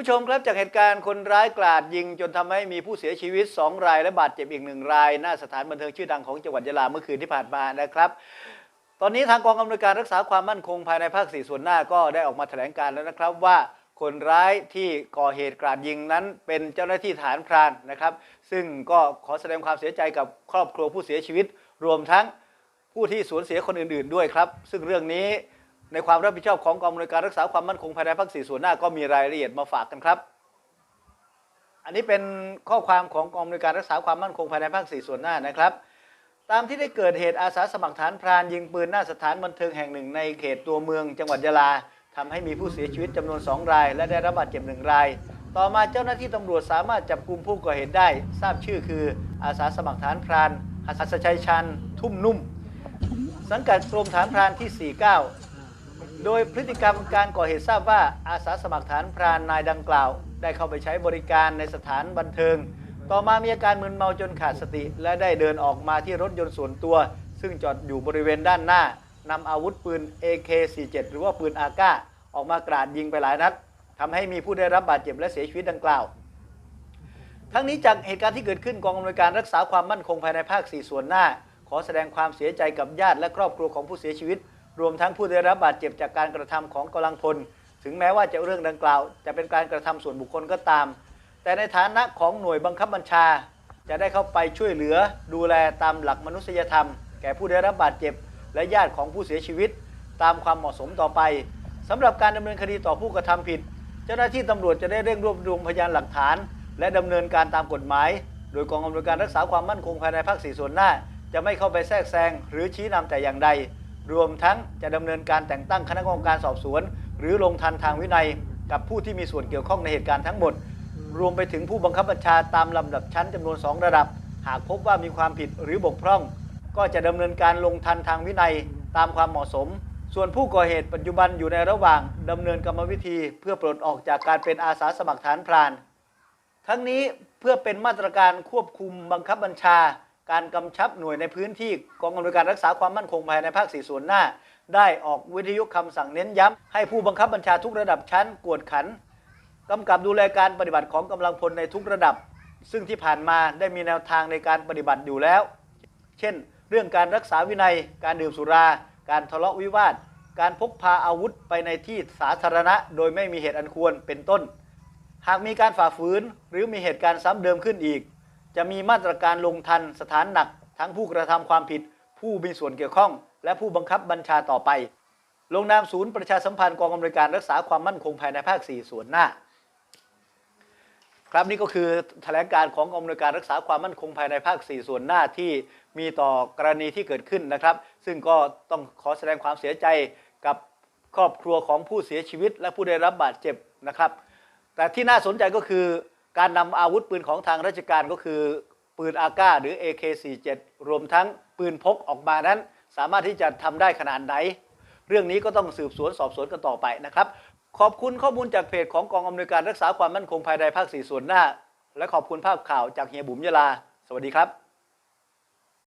ผู้ชมครับจากเหตุการณ์คนร้ายกราดยิงจนทำให้มีผู้เสียชีวิต 2 ราย และบาดเจ็บอีกหนึ่งราย หน้าสถานบันเทิงชื่อดังของจังหวัดยะลาเมื่อคืนที่ผ่านมานะครับ ตอนนี้ทางกองอำนวยการรักษาความมั่นคงภายในภาคสี่ส่วนหน้าก็ได้ออกมาแถลงการแล้วนะครับว่าคนร้ายที่ก่อเหตุกราดยิงนั้นเป็นเจ้าหน้าที่ฐานพรานนะครับ ซึ่งก็ขอแสดงความเสียใจกับครอบครัวผู้เสียชีวิต รวมทั้งผู้ที่สูญเสียคนอื่น ๆ ด้วยครับ ซึ่งเรื่องนี้ ในความรับผิดชอบของกองอำนวยการรักษาความมั่นคงภายในภาคสี่ส่วนหน้าก็มีรายละเอียดมาฝากกันครับ อันนี้เป็นข้อความของกองอำนวยการรักษาความมั่นคงภายในภาคสี่ส่วนหน้านะครับ ตามที่ได้เกิดเหตุอาสาสมัครฐานพรานยิงปืนหน้าสถานบันเทิงแห่งหนึ่ง ในเขตตัวเมือง จังหวัดยะลาทำให้มีผู้เสียชีวิตจำนวน 2 ราย และได้รับบาดเจ็บหนึ่งราย ต่อมาเจ้าหน้าที่ตำรวจสามารถจับกลุ่มผู้ก่อเหตุได้ ทราบชื่อคืออาสาสมัครฐานพรานหัสชัยชันทุ่มนุ่ม สังกัดกรมฐานพรานที่ 49 โดยพฤติกรรมการก่อเหตุทราบว่าอาสาสมัครฐานพรานนายดังกล่าว ได้เข้าไปใช้บริการในสถานบันเทิง ต่อมามีอาการมึนเมาจนขาดสติ และได้เดินออกมาที่รถยนต์ส่วนตัว ซึ่งจอดอยู่บริเวณด้านหน้านำอาวุธปืน AK47 หรือว่าปืนอาก้าออกมากราดยิงไปหลายนัดทำให้มีผู้ได้รับบาดเจ็บและเสียชีวิตดังกล่าว ทั้งนี้จากเหตุการณ์ที่เกิดขึ้นกองอำนวยการรักษาความมั่นคงภายในภาค 4 ส่วนหน้า ขอแสดงความเสียใจกับญาติและครอบครัวของผู้เสียชีวิต รวมทั้งผู้ได้รับบาดเจ็บจากการกระทำของกำลังพล ถึงแม้ว่าจะเรื่องดังกล่าว จะเป็นการกระทำส่วนบุคคลก็ตาม แต่ในฐานะของหน่วยบังคับบัญชา จะได้เข้าไปช่วยเหลือ ดูแลตามหลักมนุษยธรรม แก่ผู้ได้รับบาดเจ็บ และญาติของผู้เสียชีวิต ตามความเหมาะสมต่อไปสำหรับการดำเนินคดีต่อผู้กระทำผิด เจ้าหน้าที่ตำรวจจะได้เร่งรวบรวมพยานหลักฐาน และดำเนินการตามกฎหมาย โดยกองอำนวยการรักษาความมั่นคงภายในภาคสี่ส่วนหน้า จะไม่เข้าไปแทรกแซงหรือชี้นำแต่อย่างใด รวมทั้งจะดำเนินการแต่งตั้งคณะกรรมการสอบสวน หรือลงทันทางวินัยกับผู้ที่มีส่วนเกี่ยวข้องในเหตุการณ์ทั้งหมด รวมไปถึงผู้บังคับบัญชาตามลำดับชั้นจำนวน 2 ระดับ หากพบว่ามีความผิดหรือบกพร่อง ก็จะดำเนินการลงทันทางวินัยตามความเหมาะสม ส่วนผู้ก่อเหตุปัจจุบันอยู่ในระหว่างดำเนินกรรมวิธี เพื่อปลดออกจากการเป็นอาสาสมัครฐานพราน ทั้งนี้เพื่อเป็นมาตรการควบคุมบังคับบัญชา การกำชับหน่วยในพื้นที่กองอำนวยการรักษาความมั่นคงภายในภาคสี่ส่วนหน้า ได้ออกวิทยุคำสั่งเน้นย้ำ ให้ผู้บังคับบัญชาทุกระดับชั้นกวดขันกำกับดูแลการปฏิบัติของกำลังพลในทุกระดับ ซึ่งที่ผ่านมาได้มีแนวทางในการปฏิบัติอยู่แล้ว เช่น เรื่องการรักษาวินัย การดื่มสุรา การทะเลาะวิวาท การพกพาอาวุธไปในที่สาธารณะ โดยไม่มีเหตุอันควรเป็นต้น หากมีการฝ่าฝืนหรือมีเหตุการณ์ซ้ำเดิมขึ้นอีก จะมีมาตรการลงทันสถานหนัก ทั้งผู้กระทำความผิด ผู้มีส่วนเกี่ยวข้อง และผู้บังคับบัญชาต่อไป ลงนามศูนย์ประชาสัมพันธ์กองอำนวยการรักษาความมั่นคงภายในภาค 4 ส่วนหน้า ครับนี่ก็คือแถลงการของกองอำนวยการรักษาความมั่นคงภายในภาค 4 ส่วนหน้าที่มีต่อกรณีที่เกิดขึ้นนะครับ ซึ่งก็ต้องขอแสดงความเสียใจกับครอบครัวของผู้เสียชีวิต และผู้ได้รับบาดเจ็บนะครับ แต่ที่น่าสนใจก็คือ การนำอาวุธปืนของทางราชการก็คือปืนอาก้าหรือ AK47 รวมทั้งปืนพกออกมานั้น สามารถที่จะทำได้ขนาดไหน เรื่องนี้ก็ต้องสืบสวนสอบสวนกันต่อไปนะครับ ขอบคุณข้อมูลจากเพจของกองอำนวยการรักษาความมั่นคงภายในภาค 4 ส่วนหน้า และขอบคุณภาพข่าวจากเฮียบุ๋มยาลา สวัสดีครับ